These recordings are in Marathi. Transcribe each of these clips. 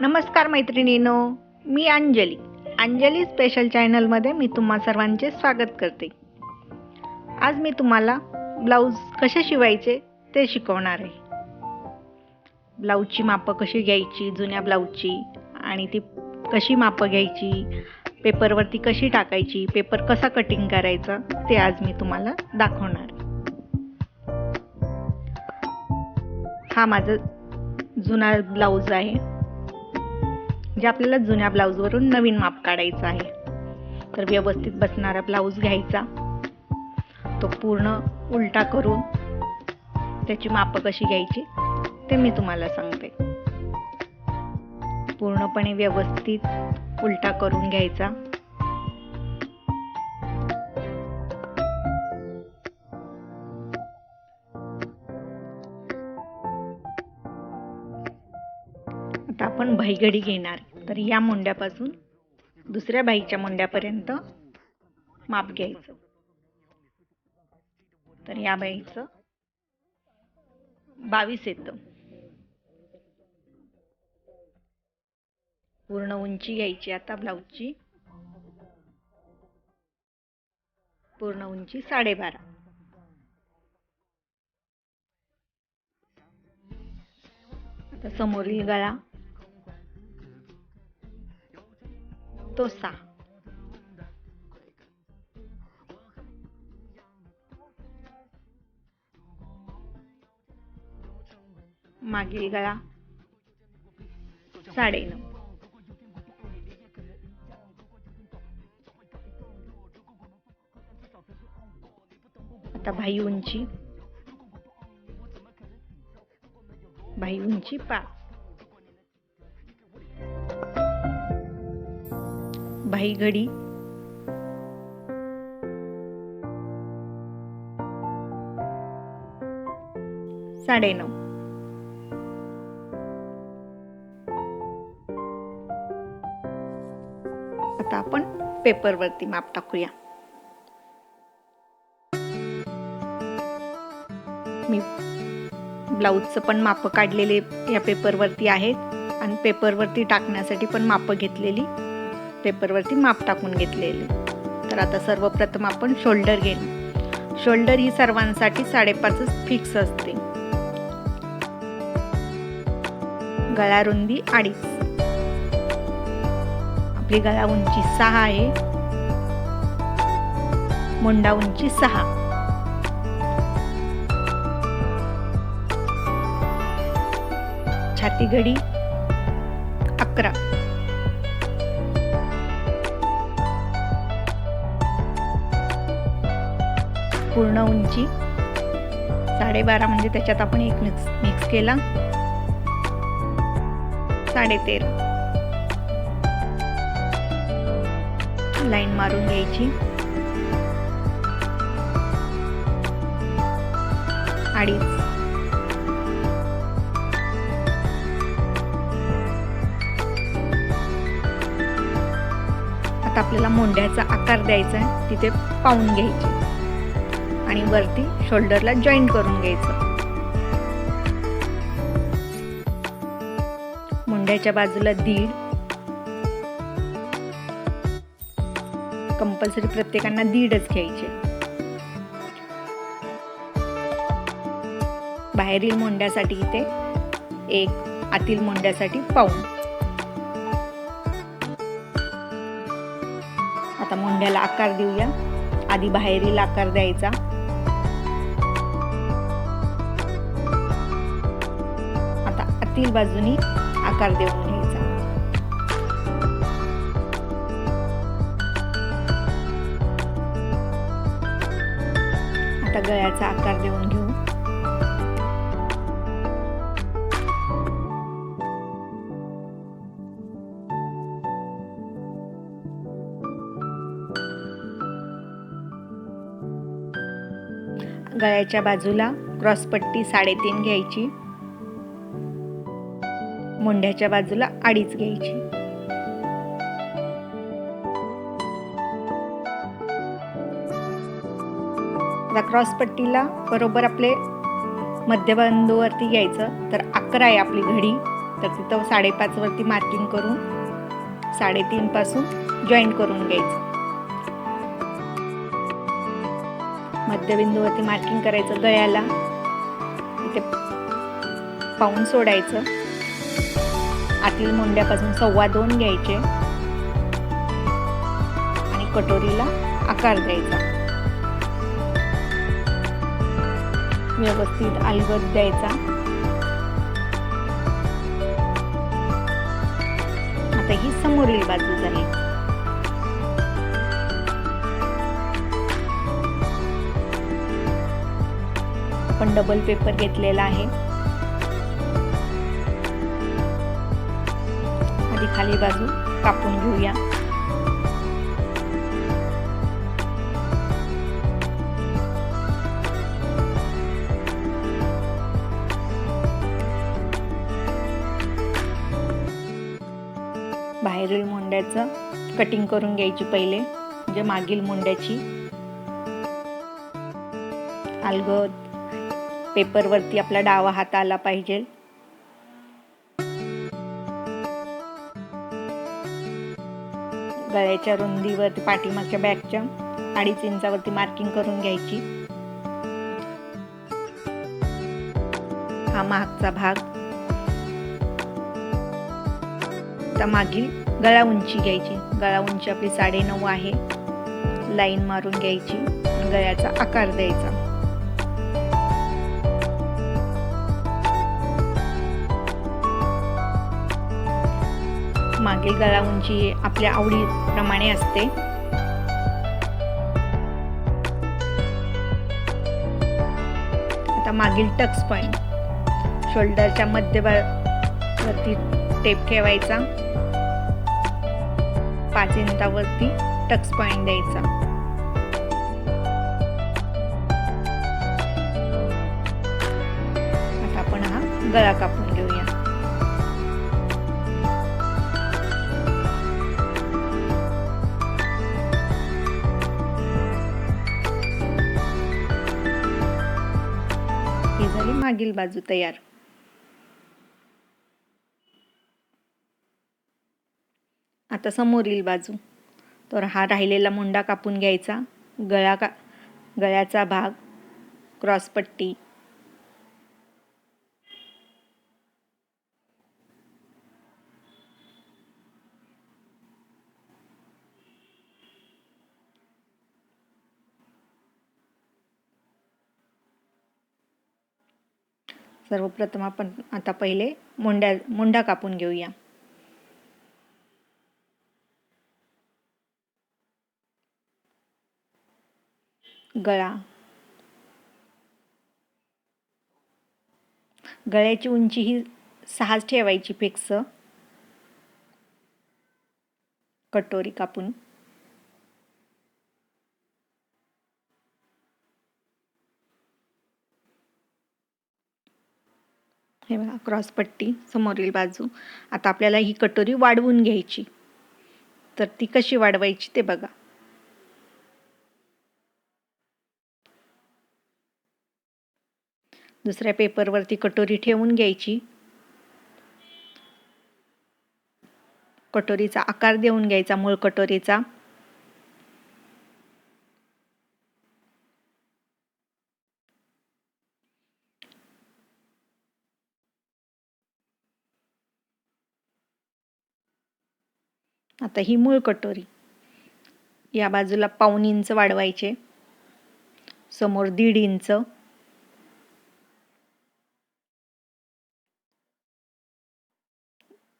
नमस्कार मैत्रिणीनो मी अंजली. अंजली स्पेशल चॅनलमध्ये मी तुम्हा सर्वांचे स्वागत करते. आज मी तुम्हाला ब्लाऊज कसे शिवायचे ते शिकवणार आहे. ब्लाऊजची मापं कशी घ्यायची जुन्या ब्लाऊजची आणि ती कशी मापं घ्यायची पेपरवरती कशी टाकायची पेपर कसा कटिंग करायचा ते आज मी तुम्हाला दाखवणार आहे. हा माझा जुना ब्लाऊज आहे. जे आपल्याला जुन्या ब्लाऊजवरून नवीन माप काढायचं आहे. तर व्यवस्थित बसणारा ब्लाऊज घ्यायचा. तो पूर्ण उलटा करून त्याची मापं कशी घ्यायची ते मी तुम्हाला सांगते. पूर्णपणे व्यवस्थित उलटा करून घ्यायचा. आता आपण भाईगडी घेणार. तर या मुंड्यापासून दुसऱ्या बाईच्या मुंड्यापर्यंत माप घ्यायचं. तर या बाईचं बावीस येतं. पूर्ण उंची घ्यायची आता ब्लाऊजची. पूर्ण उंची साडेबारा. आता समोरील गळा. तो मागील गळा. साडे नऊ आता भाई उंची. भाई उंची पाच. काही घडी. साडे नऊ आता आपण पेपरवरती माप टाकूया. मी ब्लाऊजचं पण माप काढलेले या पेपरवरती आहेत. आणि पेपरवरती टाकण्यासाठी पण माप घेतलेली. पेपरवरती माप टाकून घेतलेले. तर आता सर्वप्रथम आपण शोल्डर घेणं. शोल्डर ही सर्वांसाठी साडेपाचच फिक्स असते. गळा रुंदी अडीच. आपली गळा उंची सहा आहे. मुंडा उंची सहा. छाती घडी अकरा. पूर्ण उंची. साडेबारा म्हणजे त्याच्यात आपण एक मिक्स मिक्स केला. साडेतेर. लाईन मारून घ्यायची. अडीच. आता आपल्याला मोंड्याचा आकार द्यायचा आहे. तिथे पाहून घ्यायची. आणि वरती शोल्डरला जॉईंट करून घ्यायचं. मुंड्याच्या बाजूला दीड. कंपल्सरी प्रत्येकांना दीडच घ्यायचे. बाहेरील मोंड्यासाठी इथे एक आतील मोंड्यासाठी पाऊन आता मोंड्याला आकार देऊया. आधी बाहेरील आकार द्यायचा. आता आतील बाजूनी आकार देऊन घ्यायचा. आता गळ्याचा आकार देऊन घेऊ. गळ्याच्या बाजूला क्रॉसपट्टी साडेतीन घ्यायची. मोंढ्याच्या बाजूला आडीच घ्यायची. क्रॉस क्रॉसपट्टीला बरोबर आपले मध्यबिंदूवरती घ्यायचं तर अकरा आहे आपली घडी. तर तिथं साडेपाचवरती मार्किंग करून साडेतीनपासून जॉईन करून घ्यायचं. मध्यबिंदूवरती मार्किंग करायचं गळ्याला. इथे पाऊन सोडायचं. आतील मुंड्यापासून सव्वा दोन घ्यायचे. आणि कटोरीला आकार द्यायचा. व्यवस्थित अलगद द्यायचा. आता ही समोरील बाजू झाली. आपण डबल पेपर घेतलेला आहे. खाली बाजू कापून घेऊया. बाहेरील मुंड्याचं कटिंग करून घ्यायची पहिले म्हणजे मागील मुंड्याची. अलगद पेपरवरती आपला डावा हात आला पाहिजे. गळ्याच्या रुंदीवरती पाठीमागच्या बॅगच्या अडीच इंचावरती मार्किंग करून घ्यायची. हा मागचा भाग. आता मागील गळा उंची घ्यायची. गळा उंची आपली साडे नऊ आहे. लाईन मारून घ्यायची. आणि गळ्याचा आकार द्यायचा. मागील गळा उंची आपल्या आवडीप्रमाणे असते. आता मागील टक्स पॉइंट शोल्डरच्या मध्यभागावरती टेप ठेवायचा. पाच इंचावरती टक्स पॉइंट द्यायचा. आता आपण हा गळा कापून बाजू तयार. आता समोरील बाजू. तर हा राहिलेला मुंडा कापून घ्यायचा. गळा का गळ्याचा भाग क्रॉसपट्टी. सर्वप्रथम आपण आता पहिले मुंड्या मुंडा कापून घेऊया. गळा. गळ्याची उंची ही सहाच ठेवायची फिक्स. कटोरी कापून. हे बघा क्रॉसपट्टी समोरील बाजू. आता आपल्याला ही कटोरी वाढवून घ्यायची. तर ती कशी वाढवायची ते बघा. दुसऱ्या पेपरवरती कटोरी ठेवून घ्यायची. कटोरीचा आकार देऊन घ्यायचा मूळ कटोरीचा. आता ही मूळ कटोरी. या बाजूला पाऊन इंच वाढवायचे. समोर दीड इंच.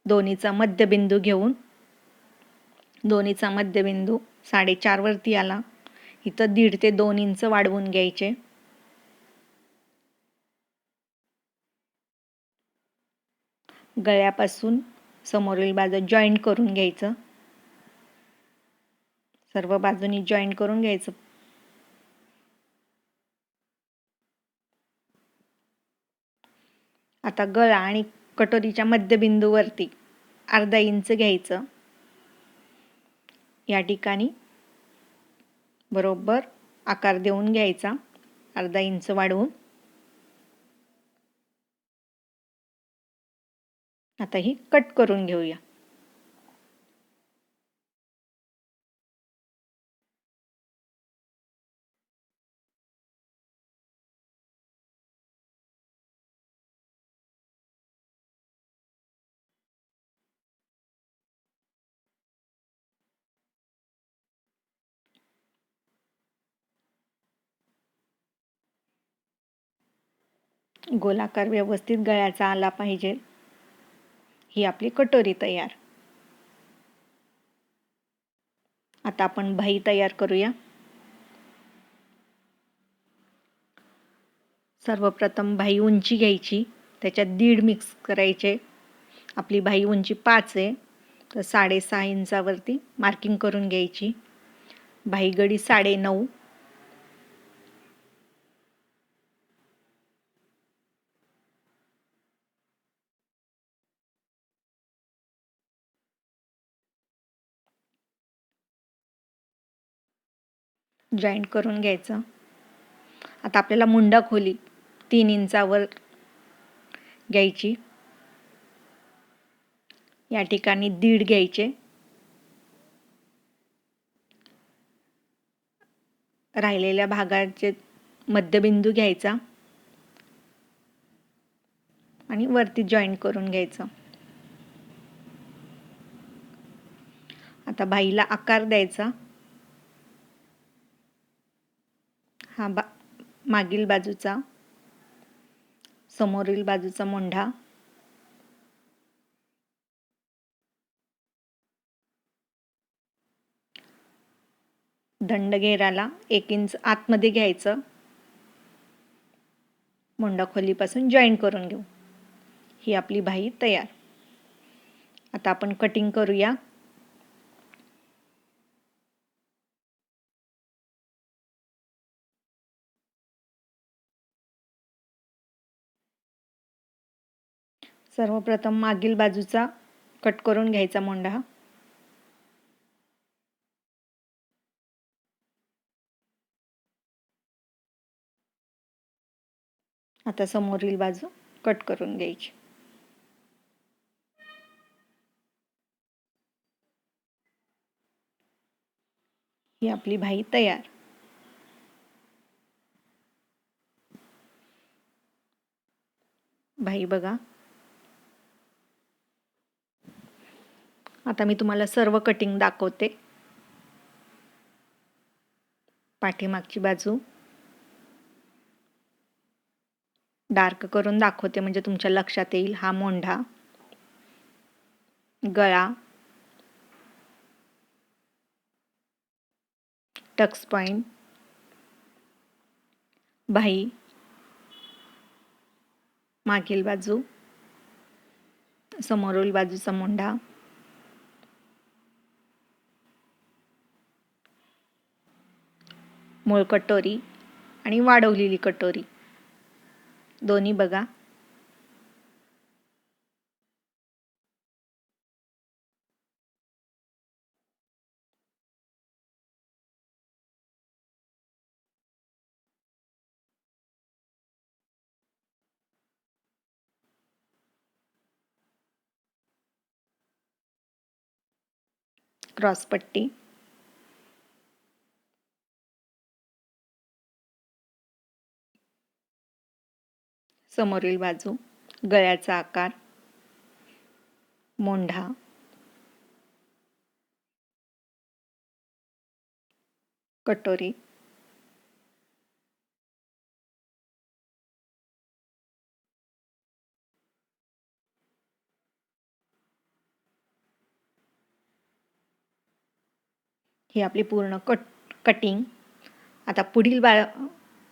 दोन्हीचा मध्यबिंदू घेऊन. दोन्हीचा मध्यबिंदू साडेचार वरती आला. इथं दीड ते दोन इंच वाढवून घ्यायचे. गळ्यापासून समोरील बाजू जॉईंट करून घ्यायचं. सर्व बाजूनी जॉईन करून घ्यायचं. आता गळा आणि कटोरीच्या मध्यबिंदूवरती अर्धा इंच घ्यायचं. या ठिकाणी बरोबर आकार देऊन घ्यायचा. अर्धा इंच वाढवून. आता ही कट करून घेऊया. गोलाकार व्यवस्थित गळ्याचा आला पाहिजे. ही आपली कटोरी तयार. आता आपण भाई तयार करूया. सर्वप्रथम भाई उंची घ्यायची त्याच्यात दीड मिक्स करायचे. आपली भाई उंची पाच आहे तर साडेसहा इंचावरती मार्किंग करून घ्यायची. भाई गडी साडे नऊ जॉईंट करून घ्यायचं. आता आपल्याला मुंडा खोली तीन इंचावर घ्यायची. या ठिकाणी दीड घ्यायचे. राहिलेल्या भागाचे मध्यबिंदू घ्यायचा. आणि वरती जॉईंट करून घ्यायचं. आता बाईला आकार द्यायचा. हा बा मागील बाजूचा समोरील बाजूचा मोंढा. दंड घेराला एक इंच आतमध्ये घ्यायचं. मोंडा खोलीपासून जॉईन करून घेऊ. ही आपली भाई तयार. आता आपण कटिंग करूया. सर्वप्रथम मागील बाजूचा कट करून घ्यायचा मोंडा. आता समोरील बाजू कट करून घ्यायची. ही आपली भाई तयार. भाई बघा आता मी तुम्हाला सर्व कटिंग दाखवते. पाठीमागची बाजू. डार्क करून दाखवते म्हणजे तुमच्या लक्षात येईल हा मोंढा. गळा. टक्स पॉइंट भाई. मागील बाजू. समोरील बाजूचा मोंढा. मूळ कटोरी आणि वाढवलेली कटोरी. दोन्ही बघा. क्रॉसपट्टी समोरील बाजू गळ्याचा आकार मोंढा. कटोरी. ही आपली पूर्ण कट कटिंग आता पुढील बा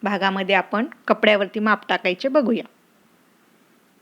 भागामध्ये आपण कपड्यावरती माप टाकायचे बघूया.